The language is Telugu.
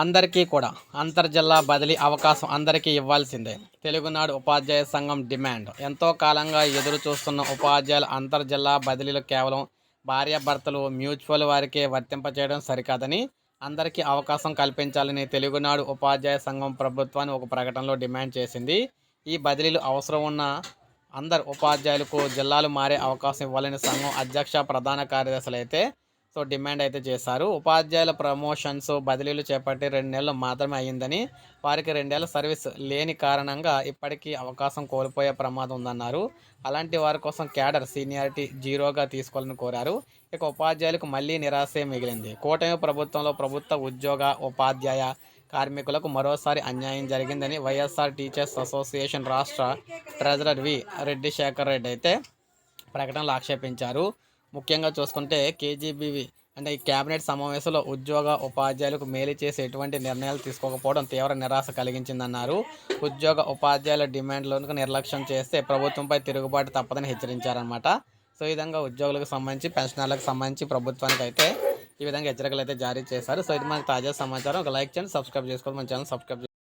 అందరికీ కూడా అంతర్జిల్లా బదిలీ అవకాశం అందరికీ ఇవ్వాల్సిందే. తెలుగునాడు ఉపాధ్యాయ సంఘం డిమాండ్. ఎంతో కాలంగా ఎదురు చూస్తున్న ఉపాధ్యాయుల అంతర్జిల్లా బదిలీలు కేవలం భార్యాభర్తలు మ్యూచువల్ వారికే వర్తింపచేయడం సరికాదని అందరికీ అవకాశం కల్పించాలని తెలుగునాడు ఉపాధ్యాయ సంఘం ప్రభుత్వాన్ని ఒక ప్రకటనలో డిమాండ్ చేసింది. ఈ బదిలీలు అవసరం ఉన్న అందరు ఉపాధ్యాయులకు జిల్లాలు మారే అవకాశం ఇవ్వాలని సంఘం అధ్యక్ష ప్రధాన కార్యదర్శులు అయితే తో డిమాండ్ అయితే చేశారు. ఉపాధ్యాయుల ప్రమోషన్స్ బదిలీలు చేపట్టి రెండు నెలలు మాత్రమే అయ్యిందని వారికి రెండేళ్ళ సర్వీస్ లేని కారణంగా ఇప్పటికీ అవకాశం కోల్పోయే ప్రమాదం ఉందన్నారు. అలాంటి వారి కోసం క్యాడర్ సీనియారిటీ జీరోగా తీసుకోవాలని కోరారు. ఇక ఉపాధ్యాయులకు మళ్ళీ నిరాశే మిగిలింది. కూటమి ప్రభుత్వంలో ప్రభుత్వ ఉద్యోగ ఉపాధ్యాయ కార్మికులకు మరోసారి అన్యాయం జరిగిందని వైఎస్ఆర్ టీచర్స్ అసోసియేషన్ రాష్ట్ర ట్రెజరర్ వి రెడ్డి శేఖర్ రెడ్డి అయితే ప్రకటనలు ఆక్షేపించారు. ముఖ్యంగా చూసుకుంటే కేజీబీవి అంటే ఈ కేబినెట్ సమావేశంలో ఉద్యోగ ఉపాధ్యాయులకు మేలు చేసే ఎటువంటి నిర్ణయాలు తీసుకోకపోవడం తీవ్ర నిరాశ కలిగించిందన్నారు. ఉద్యోగ ఉపాధ్యాయుల డిమాండ్లను నిర్లక్ష్యం చేస్తే ప్రభుత్వంపై తిరుగుబాటు తప్పదని హెచ్చరించారనమాట సో ఈ విధంగా ఉద్యోగులకు సంబంధించి పెన్షనర్లకు సంబంధించి ప్రభుత్వానికి అయితే ఈ విధంగా హెచ్చరికలు అయితే జారీ చేశారు. సో ఇది మనకి తాజా సమాచారం. ఒక లైక్ చేయండి సబ్స్క్రైబ్ చేసుకోండి మన ఛానల్ సబ్స్క్రైబ్